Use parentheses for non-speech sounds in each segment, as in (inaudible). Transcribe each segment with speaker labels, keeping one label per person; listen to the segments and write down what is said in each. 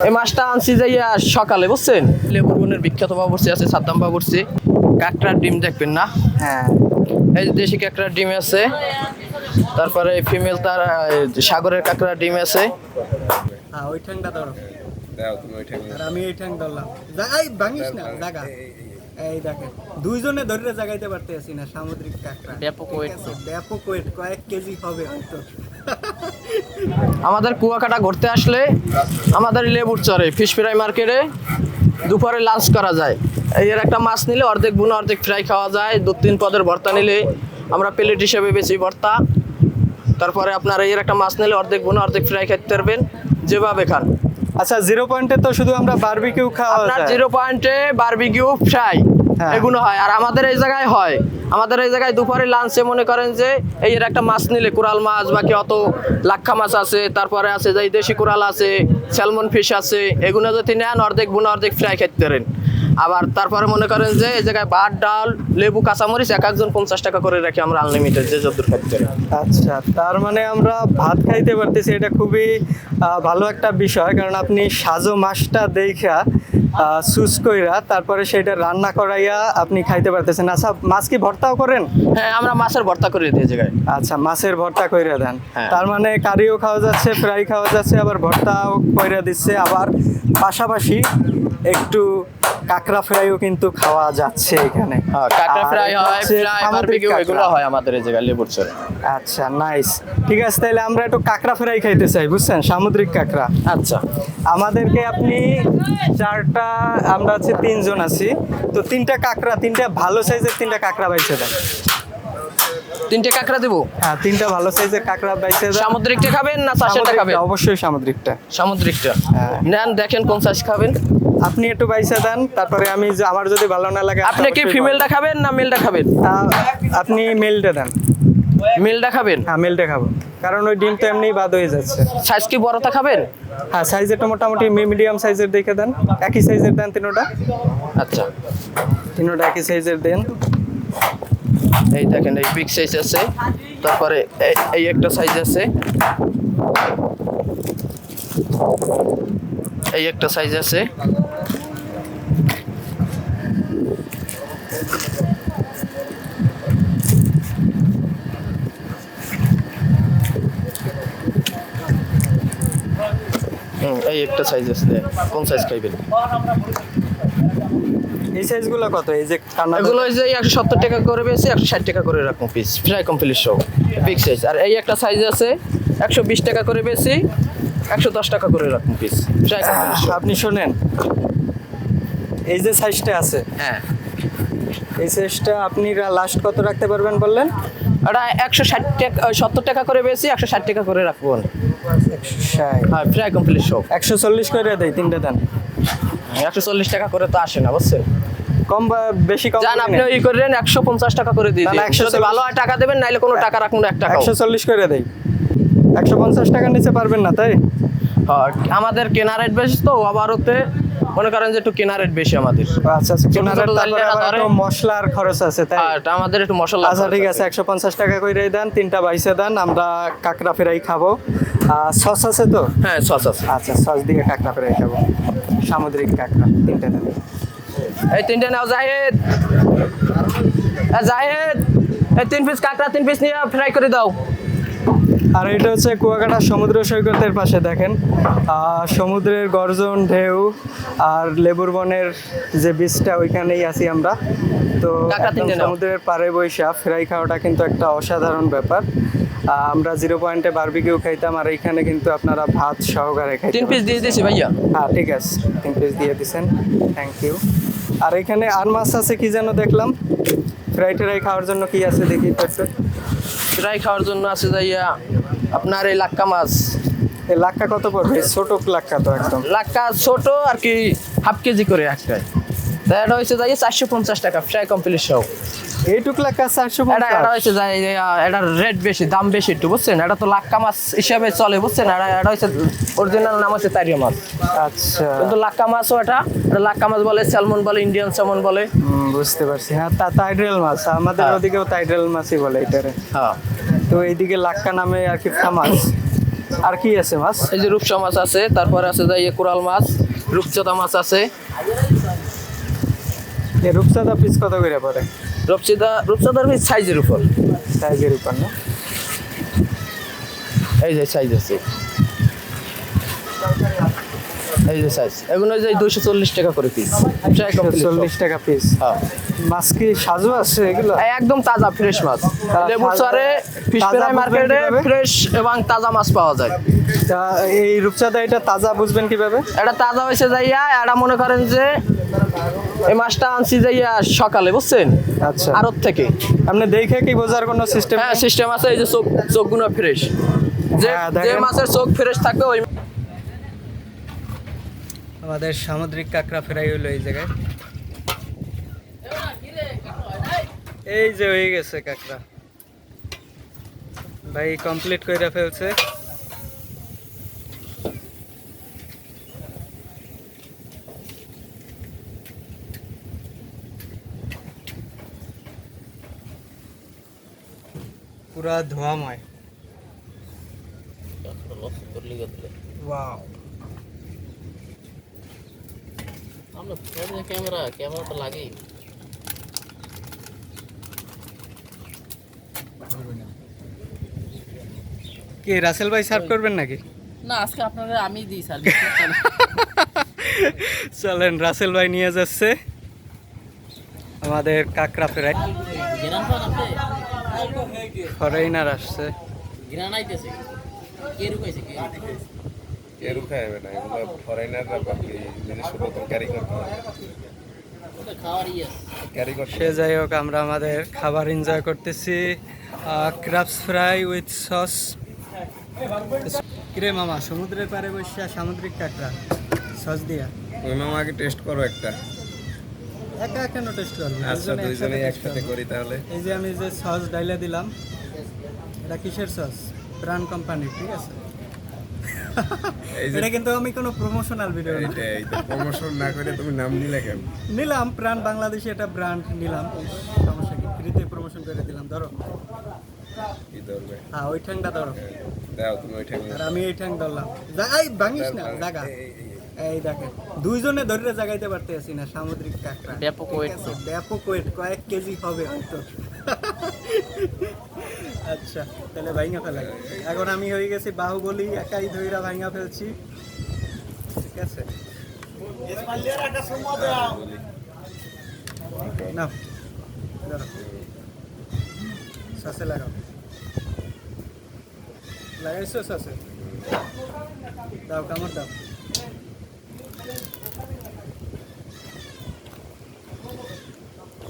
Speaker 1: এই মাছটা আনছি যাইয়া সকালে বুঝছেন? লেবুর বিখ্যাত আছে সাদ্দাম বাবুর্চি। কাঁকড়ার ডিম দেখবেন না?
Speaker 2: হ্যাঁ।
Speaker 1: এই যে দেশি কাঁকড়ার ডিম আছে। তারপরে ফিমেল তার সাগরের কাঁকড়ার ডিম আছে।
Speaker 2: হ্যাঁ ওই ঠ্যাংটা ধরো। আমি এই ঠ্যাং ধরলাম। জাগাই ভাঙিস না জাগা। এই দেখেন দুইজনে ধরে জাগাইতে পারতেছি না সামুদ্রিক কাঁকড়া।
Speaker 1: ব্যাপক
Speaker 2: ওয়েট কয়েক কেজি হবে হয়তো। (laughs)
Speaker 1: আমাদের কুয়াকাটা ঘুরতে আসলে আমাদের লেবুর চরে ফিশ ফ্রাই মার্কেটে দুপুরে লাঞ্চ করা যায়। এর একটা মাছ নিলে অর্ধেক বুনো অর্ধেক ফ্রাই খাওয়া যায়। দু তিন পদের ভর্তা নিলে আমরা প্লেট হিসেবে বেশি ভর্তা। তারপরে আপনার এর একটা মাছ নিলে অর্ধেক বুনো অর্ধেক ফ্রাই খেতে পারবেন যেভাবে খান।
Speaker 2: আচ্ছা জিরো পয়েন্টে তো শুধু আমরা বারবিকিউ খাওয়া
Speaker 1: আপনার জিরো পয়েন্টে বারবিকিউ ফ্রাই। এগুলো হয়। আর আমাদের এই জায়গায় হয়। আমাদের এই জায়গায় দুপুরে লাঞ্চে মনে করেন যে এই একটা মাছ নিলে কোরাল মাছ, বাকি অত লাক্ষা মাছ আছে, তারপরে আছে যে দেশি কোরাল আছে স্যালমন ফিশ আছে, এগুলো যদি নেন অর্ধেক বুনা অর্ধেক ফ্রাই খেতে পারেন। আবার তারপরে মনে করেন যে এই জায়গায় ভাত ডাল লেবু কাঁচামরিচ এক একজন পঞ্চাশ টাকা করে রাখি আমরা আনলিমিটেড যে যদ্দূর খাইতে
Speaker 2: আচ্ছা তার মানে আমরা ভাত খাইতে পারতেছি এটা খুবই ভালো একটা বিষয়। কারণ আপনি সাজো মাছটা দেখা সুস কইরা তারপরে সেটা রান্না করাইয়া আপনি খাইতে পারতেছেন। আচ্ছা মাছ কি ভর্তাও করেন?
Speaker 1: হ্যাঁ আমরা মাছের ভর্তা করে দিই জায়গায়।
Speaker 2: আচ্ছা মাছের ভর্তা কইরা দেন।
Speaker 1: হ্যাঁ।
Speaker 2: তার মানে কারিও খাওয়া যাচ্ছে ফ্রাই খাওয়া যাচ্ছে আবার ভর্তাও কইরা দিচ্ছে। আবার পাশাপাশি একটু কাঁকড়া ফ্রাইও কিন্তু খাওয়া যাচ্ছে এখানে।
Speaker 1: হ্যাঁ কাঁকড়া ফ্রাই হয় ফ্রাই বারবিকিউ এগুলো হয় আমাদের এই জায়গায় লেবুর চরে।
Speaker 2: আচ্ছা নাইস ঠিক আছে তাহলে আমরা একটু কাঁকড়া ফ্রাই খাইতে চাই বুঝছেন? সামুদ্রিক কাঁকড়া।
Speaker 1: আচ্ছা।
Speaker 2: আমাদেরকে আপনি চারটা আমরা হচ্ছে তিনজন আছি। তো তিনটা কাঁকড়া তিনটা ভালো সাইজের তিনটা কাঁকড়া বাইছে দেন।
Speaker 1: তিনটে কাঁকড়া দেবো?
Speaker 2: হ্যাঁ তিনটা ভালো সাইজের কাঁকড়া বাইছে
Speaker 1: সামুদ্রিকটা খাবেন না চাষেরটা খাবেন?
Speaker 2: অবশ্যই সামুদ্রিকটা।
Speaker 1: সামুদ্রিকটা।
Speaker 2: হ্যাঁ।
Speaker 1: নেন দেখেন কোন চাষ খাবেন।
Speaker 2: আপনি একটু বাইসা দেন তারপরে আমি যে আমার যদি ভালো না লাগে
Speaker 1: আপনি কি ফিমেলটা খাবেন না মেলটা খাবেন।
Speaker 2: আপনি মেলটা দেন।
Speaker 1: মেলটা খাবেন
Speaker 2: হ্যাঁ মেলটা খাব কারণ ওই ডিম তো এমনি বাদ হয়ে যাচ্ছে।
Speaker 1: সাইজ কি বড়টা খাবেন?
Speaker 2: হ্যাঁ সাইজেরটা মোটামুটি মিডিয়াম সাইজের দেখে দেন। একই সাইজের দেন তিনোটা।
Speaker 1: আচ্ছা।
Speaker 2: তিনোটা একই সাইজের দেন।
Speaker 1: এই দেখেন এই বিগ সাইজ আছে। তারপরে এই একটা সাইজ আছে। এই একটা সাইজ আছে। এই একটা সাইজ আছে। কোন সাইজ খাইবেন?
Speaker 2: এই সাইজগুলো কত? এই যে কান্না
Speaker 1: এগুলো যে একশো সত্তর টাকা করে বেশি একশো ষাট টাকা করে রাখুন পিস ফ্রাই কমপ্লিট সব বিগ সাইজ আর এই একটা সাইজ আছে একশো বিশ টাকা করে বেশি একশো দশ টাকা করে রাখুন পিস ফ্রাই কমপ্লিট
Speaker 2: আপনি শোনেন এই যে সাইজটা আছে
Speaker 1: হ্যাঁ।
Speaker 2: এই সাইজটা আপনি লাস্ট কত রাখতে পারবেন বললেন?
Speaker 1: ওটা একশো ষাট টাকা সত্তর টাকা করে বেশি একশো ষাট টাকা করে রাখুন
Speaker 2: একশো ষাট।
Speaker 1: হ্যাঁ কমপ্লিট সব
Speaker 2: একশো চল্লিশ করে দেয় তিনটে দেন।
Speaker 1: একশো চল্লিশ টাকা করে তো আসে না বুঝছেন?
Speaker 2: কম বেশি কম
Speaker 1: যান আপনি ওই করেন একশো পঞ্চাশ টাকা করে দিয়ে দিন।
Speaker 2: 140
Speaker 1: ভালো হয় টাকা দেবেন নাইলে কোনো টাকা রাখুন এক টাকা
Speaker 2: একশো চল্লিশ করে দেয় একশো পঞ্চাশ টাকার নিচে পারবেন না তাই?
Speaker 1: আমাদের কেনা রেট বেশি তো আবার ওতে মনে করেন যে একটু কেনা রেট বেশি আমাদের।
Speaker 2: আচ্ছা আচ্ছা কেনার
Speaker 1: ছোট
Speaker 2: তারপরে আবার একটু মশলার খরচ আছে তাই?
Speaker 1: আর আমাদের একটু মশলা
Speaker 2: আচ্ছা ঠিক আছে। একশো পঞ্চাশ টাকা করে দেন তিনটা বাইসে দেন আমরা কাঁকড়া ফেরাই খাব। সস আছে তো?
Speaker 1: হ্যাঁ সস আছে।
Speaker 2: আচ্ছা সস দিয়ে কাঁকড়া ফেরাই খাব। সামুদ্রিক কাঁকড়া তিনটা দেন।
Speaker 1: এই তিনটে নাও জাহেদ। জাহেদ। এই তিন পিস কাঁকড়া তিন পিস নিয়ে ফ্রাই করে দাও।
Speaker 2: আর এটা হচ্ছে কুয়াকাটা সমুদ্র সৈকতের পাশে দেখেন। সমুদ্রের গর্জন ঢেউ আর লেবুর বনের যে বীজটা ওইখানেই আছি আমরা। তো। সমুদ্রের পারে বৈশা ফ্রাই খাওয়াটা কিন্তু একটা অসাধারণ ব্যাপার। আমরা জিরো পয়েন্টে বারবিকিউ খাইতাম আর এইখানে কিন্তু আপনারা ভাত সহকারে
Speaker 1: তিন
Speaker 2: খাইতেন
Speaker 1: পিস দিয়ে দিয়েছি ভাইয়া।
Speaker 2: হ্যাঁ ঠিক আছে। তিন পিস দিয়ে দিছেন। থ্যাংক ইউ আর এখানে আর মাছ আছে কি যেন দেখলাম? ফ্রাই ট্রাই খাওয়ার জন্য কি আছে দেখি তো
Speaker 1: ফ্রাই খাওয়ার জন্য আছে যাইয়া আপনার এই লাক্কা মাছ?
Speaker 2: এই লাক্কা কত পড়বে? ছোট লাক্কা তো একদম।
Speaker 1: লাক্কা ছোট আর কি হাফ কেজি করে একটাই। এটা হয়েছে যাই চারশো পঞ্চাশ টাকা ফ্রাই কমপ্লিট সব।
Speaker 2: এইটুক লাক্কা চারশো
Speaker 1: এটা এটা হয়েছে যাই এটার রেট বেশি দাম বেশি একটু বুঝছেন? এটা তো লাক্কা মাছ হিসাবে চলে বুঝছেন? এটা এটা হচ্ছে অরিজিনাল নাম হচ্ছে তারিয়া মাছ।
Speaker 2: আচ্ছা।
Speaker 1: কিন্তু লাক্কা মাছও এটা এটা লাক্কা মাছ বলে স্যালমন বলে ইন্ডিয়ান স্যালমন বলে।
Speaker 2: বুঝতে পারছি। হ্যাঁ তা টাইড্রেল মাছ আমাদের
Speaker 1: হ্যাঁ।
Speaker 2: ওদিকেও টাইড্রেল মাছই বলে এটারে
Speaker 1: হ্যাঁ।
Speaker 2: তো এইদিকে লাক্কা নামে আর কি ফেমাস। আর কি আছে মাছ?
Speaker 1: এই যে রূপসা মাছ আছে তারপরে আছে যে কোরাল মাছ রূপচাঁদা মাছ আছে।
Speaker 2: এই রূপচাঁদা পিস কত করে পড়ে?
Speaker 1: রূপচাঁদা রূপচাঁদার পিস সাইজের উপর।
Speaker 2: সাইজের উপর না?
Speaker 1: এই যে সাইজ আছে। এই যে সাইজ এগুলো যে দুশো চল্লিশ টাকা করে পিস
Speaker 2: চল্লিশ টাকা পিস
Speaker 1: হ্যাঁ।
Speaker 2: মাছ কি সাজু আছে এগুলো?
Speaker 1: একদম তাজা ফ্রেশ মাছ। লেবুর চরে ফিশ
Speaker 2: তাজা
Speaker 1: ফ্রাই
Speaker 2: বুঝবেন
Speaker 1: মার্কেটে ফ্রেশ এবং তাজা মাছ পাওয়া যায়।
Speaker 2: এই রূপচাঁদা এটা তাজা বুঝবেন কীভাবে?
Speaker 1: এটা তাজা হয়েছে যাইয়া এটা মনে করেন যে এই মাছটা আনছি যাইয়া সকালে বুঝছেন?
Speaker 2: আচ্ছা।
Speaker 1: আড়ত থেকে।
Speaker 2: আপনি দেখে কি বোঝার কোনো সিস্টেম
Speaker 1: হ্যাঁ সিস্টেম আছে এই যে চোখ চোখগুলো ফ্রেশ যে
Speaker 2: হ্যাঁ,
Speaker 1: যে মাছের চোখ ফ্রেশ থাকবে ওই
Speaker 2: আমাদের সামুদ্রিক কাঁকড়া ফ্রাই হলো এই জায়গায়। এই যে হয়ে গেছে কাঁকড়া। ভাই কমপ্লিট করে ফেলছে। পুরা ধোয়াময়। ওয়াও
Speaker 3: আমরা ফোনে ক্যামেরা ক্যামেরাটা লাগে
Speaker 2: কি রাসেল ভাই সার্ভ করবেন নাকি?
Speaker 3: না আজকে আপনারা আমি দিই স্যার (laughs)
Speaker 2: চলেন রাসেল ভাই নিয়ে যাচ্ছে। আমাদের কাঁকড়া ফেরাই। ফরেইনার আসছে।
Speaker 4: না এগুলো বাকি ক্যারি করতে হয়
Speaker 2: সে যাই হোক আমরা আমাদের খাবার এনজয় করতেছি। ক্রাবস ফ্রাই উইথ সস কিরে মামা সমুদ্রের পাড়ে বসে সামুদ্রিক কাঁকড়া সস দিয়া?
Speaker 4: তুমি মামা আগে টেস্ট করো একটা।
Speaker 2: একা কেন টেস্ট করব
Speaker 4: আচ্ছা দুইজনেই একসাথে করি। তাহলে।
Speaker 2: এই যে আমি যে সস ডাইলে দিলাম এটা কিসের সস প্রাণ কোম্পানি ঠিক আছে? এটা কিন্তু আমি কোনো প্রমোশনাল ভিডিও না।
Speaker 4: প্রমোশন না করে তুমি নাম নিলে কেন
Speaker 2: নিলাম প্রাণ বাংলাদেশে এটা ব্র্যান্ড নিলাম। প্রমোশন করে দিলাম ধরো।
Speaker 4: কি ধরবে?
Speaker 2: হ্যাঁ ওই ঠ্যাংটা ধরো।
Speaker 4: দাও তুমি ওইটা
Speaker 2: আর আমি এই ঠ্যাং ধরলাম। জাগাই ভাঙিস না জাগা। এই দেখেন দুইজনে ধরে জাগাইতে পারতেছি না সামুদ্রিক কাঁকড়া।
Speaker 3: ব্যাপক
Speaker 2: আছে, ব্যাপক ওয়েট কয়েক কেজি হবে হয়তো। আচ্ছা তাহলে ভাঙা ফেলা। এখন আমি হয়ে গেছি বাহুবলি একাই ধইরা ভাঙা ফেলছি। ঠিক আছে? না সসে লাগাও। লাগাইছো সসে? দাও কামড় দাও।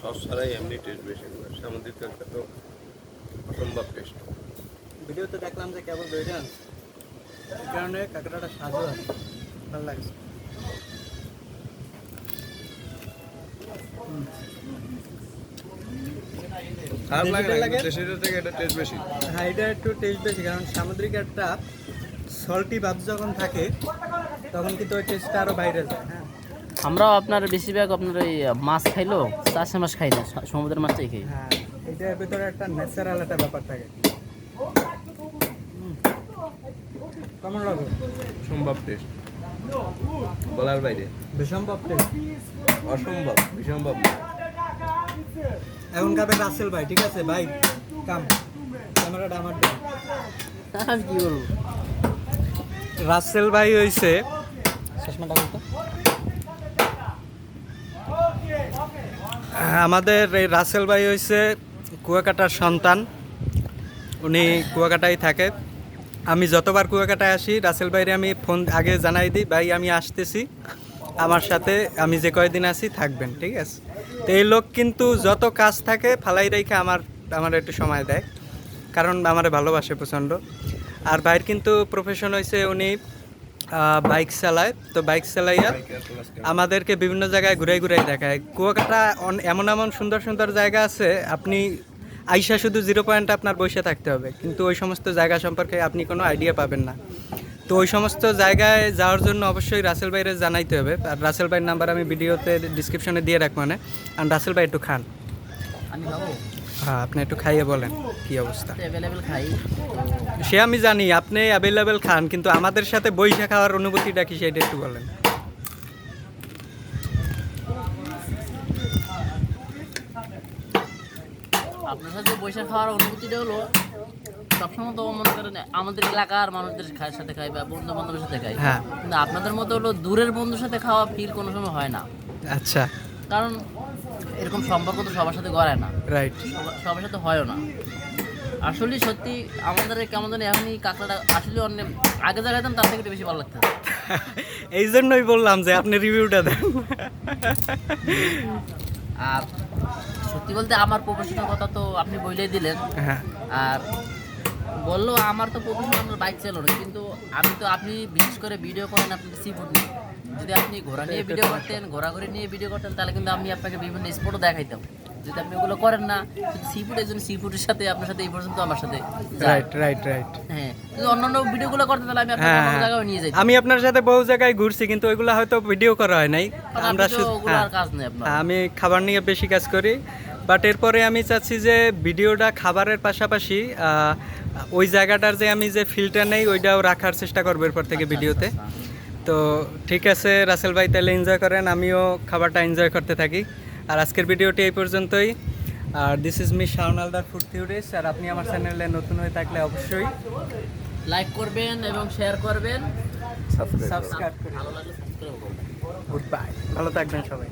Speaker 4: সস ছাড়াই এমনি টেস্ট বেশি করে। সামুদ্রিক কাঁকড়া তো অসম্ভব টেস্ট
Speaker 2: ভিডিওতে দেখলাম যে কেবল দইটা কারণে কাঁকড়াটা স্বাদও আছে ভালো লাগছে।
Speaker 4: খারাপ লাগে
Speaker 2: লাগে?
Speaker 4: দেশের থেকে এটা টেস্ট বেশি।
Speaker 2: হ্যাঁ এটা একটু টেস্ট বেশি কারণ সামুদ্রিক একটা সল্টি ভাব যখন থাকে তখন কিন্তু ওই টেস্টটা আরও বাইরে যায় হ্যাঁ।
Speaker 3: আমরাও আপনার বেশিরভাগ আপনার ওই মাছ খাইলো চাষে মাছ খাই না সমুদ্রের মাছটাই খাই।
Speaker 2: হ্যাঁ এটার ভিতরে একটা ন্যাচারাল একটা ব্যাপার থাকে। কেমন লাগল?
Speaker 4: সম্ভব টেস্ট বলার বাইরে।
Speaker 2: বিসম্ভব টেস্ট
Speaker 4: অসম্ভব বিসম্ভব
Speaker 2: এখন রাসেল ভাই ঠিক আছে? ভাই কাম। ক্যামেরাটা আমার।
Speaker 3: আমি কি বলব?
Speaker 2: রাসেল ভাই হইছে।
Speaker 3: চশমাটা বলতো
Speaker 2: আমাদের এই রাসেল ভাই হইছে কুয়াকাটার সন্তান। উনি কুয়াকাটায় থাকে। আমি যতবার কুয়াকাটায় আসি রাসেল ভাইরে আমি ফোন আগে জানাই দিই ভাই আমি আসতেছি। আমার সাথে আমি যে কয়দিন আছি থাকবেন। ঠিক আছে? তো এই লোক কিন্তু যত কাজ থাকে ফালাই রেখে আমার আমার একটু সময় দেয়। কারণ আমার ভালোবাসে প্রচণ্ড। আর ভাইয়ের কিন্তু প্রফেশন হয়েছে উনি বাইক চালায়। তো বাইক চালাইয়া আমাদেরকে বিভিন্ন জায়গায় ঘুরে ঘুরে দেখায়। কুয়াকাটা এমন এমন সুন্দর সুন্দর জায়গা আছে, আপনি আইসা শুধু জিরো পয়েন্টে আপনার বসে থাকতে হবে। কিন্তু ওই সমস্ত জায়গা সম্পর্কে আপনি কোনো আইডিয়া পাবেন না। তো ওই সমস্ত জায়গায় যাওয়ার জন্য অবশ্যই রাসেল ভাইরে জানাইতে হবে। আর রাসেল ভাইয়ের নাম্বার আমি ভিডিওতে ডিসক্রিপশনে দিয়ে রাখব মানে আর রাসেল ভাই একটু খান। হ্যাঁ আপনি একটু খাইয়ে বলেন কি অবস্থা? সে আমি জানি আপনি অ্যাভেলেবেল খান কিন্তু আমাদের সাথে বৈশা খাওয়ার অনুভূতিটা কি সেটা একটু বলেন।
Speaker 3: আপনার সাথে বসে খাওয়ার অনুভূতিটা হলো সবসময় তো মনে করেন আমাদের এলাকার মানুষদের সাথে খাই বা বন্ধু বান্ধবের সাথে খাই
Speaker 2: হ্যাঁ।
Speaker 3: কিন্তু আপনাদের মতো হলো দূরের বন্ধুর সাথে খাওয়া ফিল কোনো সময় হয় না।
Speaker 2: আচ্ছা।
Speaker 3: কারণ এরকম সম্পর্ক তো সবার সাথে গড়ায় না।
Speaker 2: রাইট
Speaker 3: সবার- সাথে হয়ও না। আসলে সত্যি আমাদের কেমন জানি এখনই কাঁকড়াটা আসলে অনেক আগে যা খাইতাম তার থেকে একটু বেশি ভালো লাগতো। (laughs)
Speaker 2: এই জন্যই বললাম যে আপনি রিভিউটা দেন।
Speaker 3: আর সত্যি বলতে আমার প্রফেশনাল কথা তো আপনি বইলেই দিলেন।
Speaker 2: হ্যাঁ।
Speaker 3: আর বলল আমার তো প্রফেশনাল আমার বাইক চালানো কিন্তু আমি তো আপনি বিশেষ করে ভিডিও করেন আপনি সি ফুড নিয়ে যদি আপনি ঘোড়া নিয়ে ভিডিও করতেন ঘোরাঘুরি নিয়ে ভিডিও করতেন তাহলে কিন্তু আমি আপনাকে বিভিন্ন স্পটও দেখাইতাম। যদি আপনি ওগুলো করেন না সি ফুড একজন সি ফুডের সাথে আপনার সাথে এই পর্যন্ত আমার সাথে
Speaker 2: রাইট রাইট রাইট
Speaker 3: হ্যাঁ যদি অন্যান্য ভিডিওগুলো করতেন তাহলে আমি আপনাকে
Speaker 2: হ্যাঁ
Speaker 3: অন্য জায়গায় নিয়ে যাই
Speaker 2: আমি আপনার সাথে বহু জায়গায় ঘুরছি কিন্তু ওইগুলো হয়তো ভিডিও করা হয় নাই। আমরা শুধু হ্যাঁ,
Speaker 3: কাজ নেই
Speaker 2: আমি খাবার নিয়ে বেশি কাজ করি। বাট এরপরে আমি চাচ্ছি যে ভিডিওটা খাবারের পাশাপাশি ওই জায়গাটার যে আমি যে ফিলটা নেই ওইটাও রাখার চেষ্টা করব এরপর থেকে ভিডিওতে। তো ঠিক আছে রাসেল ভাই তাহলে এনজয় করেন আমিও খাবারটা এনজয় করতে থাকি। আর আজকের ভিডিওটি এই পর্যন্তই। আর দিস ইজ মি শাওনালদার ফুড থিওরিস আর আপনি আমার চ্যানেলে নতুন হয়ে থাকলে অবশ্যই
Speaker 3: লাইক করবেন এবং শেয়ার করবেন।
Speaker 2: সাবস্ক্রাইব করুন
Speaker 3: ভালো লাগলে সাবস্ক্রাইব করবেন।
Speaker 2: গুড বাই ভালো থাকবেন সবাই।